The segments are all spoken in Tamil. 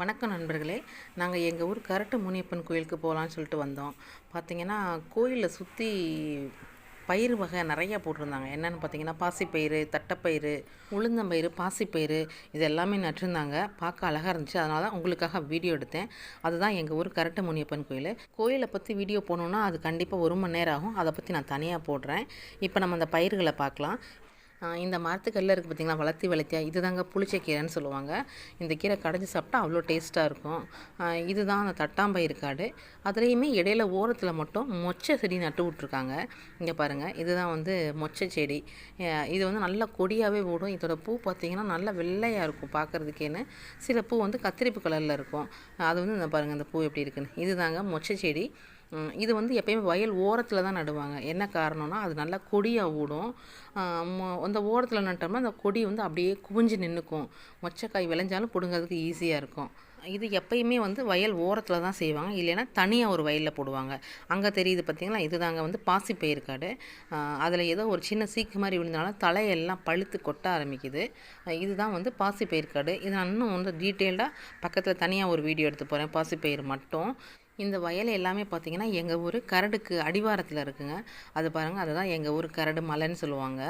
வணக்கம் நண்பர்களே. நாங்கள் எங்கள் ஊர் கரட்டு முனியப்பன் கோயிலுக்கு போகலான்னு சொல்லிட்டு வந்தோம். பார்த்தீங்கன்னா கோயிலில் சுற்றி பயிர் வகை நிறையா போட்டிருந்தாங்க. என்னென்னு பார்த்தீங்கன்னா பாசிப்பயிறு தட்டைப்பயிறு உளுந்தம்பயிறு பாசிப்பயிறு இது எல்லாமே நட்டிருந்தாங்க. பார்க்க அழகாக இருந்துச்சு. அதனால தான் உங்களுக்காக வீடியோ எடுத்தேன். அதுதான் எங்கள் ஊர் கரட்டு முனியப்பன் கோயில். கோயிலை பற்றி வீடியோ போகணுன்னா அது கண்டிப்பாக ஒரு மணி நேரம் ஆகும். அதை பற்றி நான் தனியாக போடுறேன். இப்போ நம்ம அந்த பயிர்களை பார்க்கலாம். இந்த மரத்துக்கல்ல இருக்குது பார்த்திங்களா வளர்த்தி வளர்த்தியா இது தாங்க புளிச்சக்கீரைன்னு சொல்லுவாங்க. இந்த கீரை கடைஞ்சி சாப்பிட்டா அவ்வளோ டேஸ்ட்டாக இருக்கும். இதுதான் அந்த தட்டாம்பயிறு காடு. அதுலேயுமே இடையில ஓரத்தில் மட்டும் மொச்சை செடி நட்டு விட்ருக்காங்க இங்கே பாருங்கள் இதுதான் வந்து மொச்சை செடி. இது வந்து நல்ல கொடியாகவே ஓடும். இதோட பூ பார்த்திங்கன்னா நல்லா வெள்ளையாக இருக்கும் பார்க்குறதுக்கேன்னு சில பூ வந்து கத்திரிப்பு கலரில் இருக்கும். அது வந்து இந்த பாருங்கள் இந்த பூ எப்படி இருக்குன்னு. இதுதாங்க மொச்சை செடி. இது வந்து எப்பயுமே வயல் ஓரத்தில் தான் நடுவாங்க. என்ன காரணம்னா அது நல்லா கொடியாக ஓடும் அந்த ஓரத்தில் நட்டோம்னா அந்த கொடி வந்து அப்படியே குவிஞ்சு நின்றுக்கும் மொச்சக்காய் விளைஞ்சாலும் பிடுங்கிறதுக்கு ஈஸியாக இருக்கும். இது எப்பயுமே வந்து வயல் ஓரத்தில் தான் செய்வாங்க. இல்லைன்னா தனியாக ஒரு வயலில் போடுவாங்க. அங்கே தெரியுது பார்த்தீங்களா இதுதாங்க வந்து பாசிப்பயிர் காடு. அதில் ஏதோ ஒரு சின்ன சீக்கு மாதிரி விழுந்தாலும் தலையெல்லாம் பழுத்து கொட்ட ஆரம்பிக்குது. இதுதான் வந்து பாசிப்பயிர் காடு. இது இன்னும் வந்து டீட்டெயில்டாக பக்கத்தில் தனியாக ஒரு வீடியோ எடுத்து போகிறேன் பாசிப்பயிர் மட்டும். இந்த வயல் எல்லாமே பார்த்தீங்கன்னா எங்கள் ஊர் கரடுக்கு அடிவாரத்தில் இருக்குங்க. அது பாருங்கள் அதுதான் எங்கள் ஊர் கரடு மலைன்னு சொல்லுவாங்க.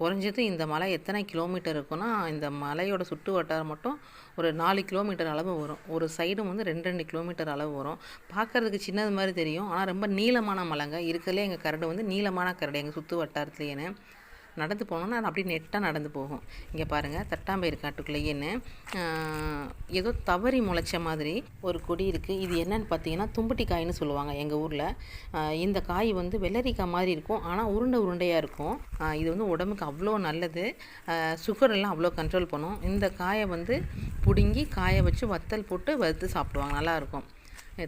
குறைஞ்சது இந்த மலை எத்தனை கிலோமீட்டர் இருக்குன்னா இந்த மலையோட சுற்று வட்டாரம் மட்டும் ஒரு நாலு கிலோமீட்டர் அளவு வரும். ஒரு சைடும் வந்து ரெண்டு ரெண்டு கிலோமீட்டர் அளவு வரும். பார்க்கறதுக்கு சின்னது மாதிரி தெரியும். ஆனால் ரொம்ப நீளமான மலைங்க. இருக்கிறதுலே எங்கள் கரடு வந்து நீளமான கரடு எங்கள் சுற்று வட்டாரத்துலேன்னு நடந்து போனோம்னா அது அப்படியே நெட்டாக நடந்து போகும். இங்கே பாருங்கள் தட்டாம்பயிறு காட்டுக்குள்ளேன்னு ஏதோ தவறி முளைச்ச மாதிரி ஒரு கொடி இருக்குது இது என்னன்னு பார்த்தீங்கன்னா தும்பட்டி காய்னு சொல்லுவாங்க எங்கள் ஊரில். இந்த காய் வந்து வெள்ளரிக்காய் மாதிரி இருக்கும். ஆனால் உருண்டை உருண்டையாக இருக்கும். இது வந்து உடம்புக்கு அவ்வளோ நல்லது. சுகரெல்லாம் அவ்வளோ கண்ட்ரோல் பண்ணும். இந்த காயை வந்து பிடுங்கி காய வச்சு வத்தல் போட்டு வறுத்து சாப்பிடுவாங்க. நல்லாயிருக்கும்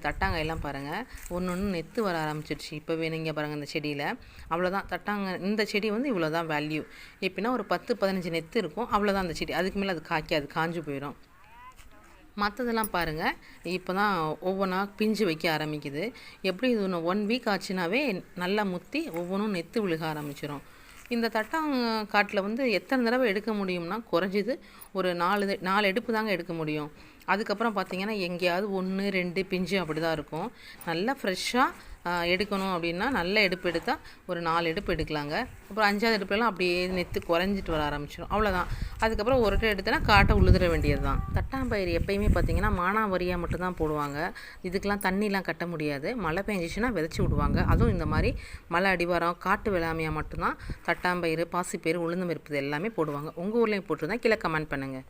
தட்டாங்காயெல்லாம் பாருங்கள் ஒன்று ஒன்று நெத்து வர ஆரம்பிச்சிருச்சு இப்போவே நீங்கள் பாருங்கள் இந்த செடியில். அவ்வளோதான் தட்டாங்க இந்த செடி வந்து இவ்வளோ தான் வேல்யூ எப்படின்னா ஒரு பத்து பதினஞ்சு நெத்து இருக்கும். அவ்வளோதான் அந்த செடி. அதுக்கு மேலே அது காய்க்காது காஞ்சு போயிடும். மற்றதெல்லாம் பாருங்கள் இப்போ தான் ஒவ்வொன்றா பிஞ்சு வைக்க ஆரம்பிக்குது. எப்படி இது ஒன்று ஒன் வீக் ஆச்சுனாவே நல்லா முத்தி ஒவ்வொன்றும் நெத்து விழுக ஆரம்பிச்சிடும் இந்த தட்டாங்காட்டில் வந்து எத்தனை தடவை எடுக்க முடியும்னா குறைஞ்சது ஒரு நாலு நாலு எடுப்பு தாங்க எடுக்க முடியும். அதுக்கப்புறம் பார்த்தீங்கன்னா எங்கேயாவது ஒன்று ரெண்டு பிஞ்சு அப்படி தான் இருக்கும். நல்லா ஃப்ரெஷ்ஷாக எடுக்கணும் அப்படின்னா நல்ல எடுப்பு எடுத்தால் ஒரு நாலு எடுப்பு எடுக்கலாங்க. அப்புறம் அஞ்சாவது எடுப்புலாம் அப்படியே நெத்து குறைஞ்சிட்டு வர ஆரம்பிச்சிடும் அவ்வளோதான் அதுக்கப்புறம் ஒரு எடுத்தனா காட்டை உழுதுற வேண்டியது தான் தட்டாம்பயிறு எப்பயுமே பார்த்தீங்கன்னா மானாவரியாக மட்டும்தான் போடுவாங்க. இதுக்கெலாம் தண்ணிலாம் கட்ட முடியாது. மழை பெஞ்சிச்சுன்னா விதைச்சி விடுவாங்க. அதுவும் இந்த மாதிரி மழை அடிவாரம் காட்டு வேளாமையாக மட்டும்தான் தட்டாம்பயிறு பாசிப்பயிறு உளுந்து பருப்பு எல்லாமே போடுவாங்க. உங்கள் ஊர்லேயும் போட்டிருந்தா கீழே கமெண்ட் பண்ணுங்கள்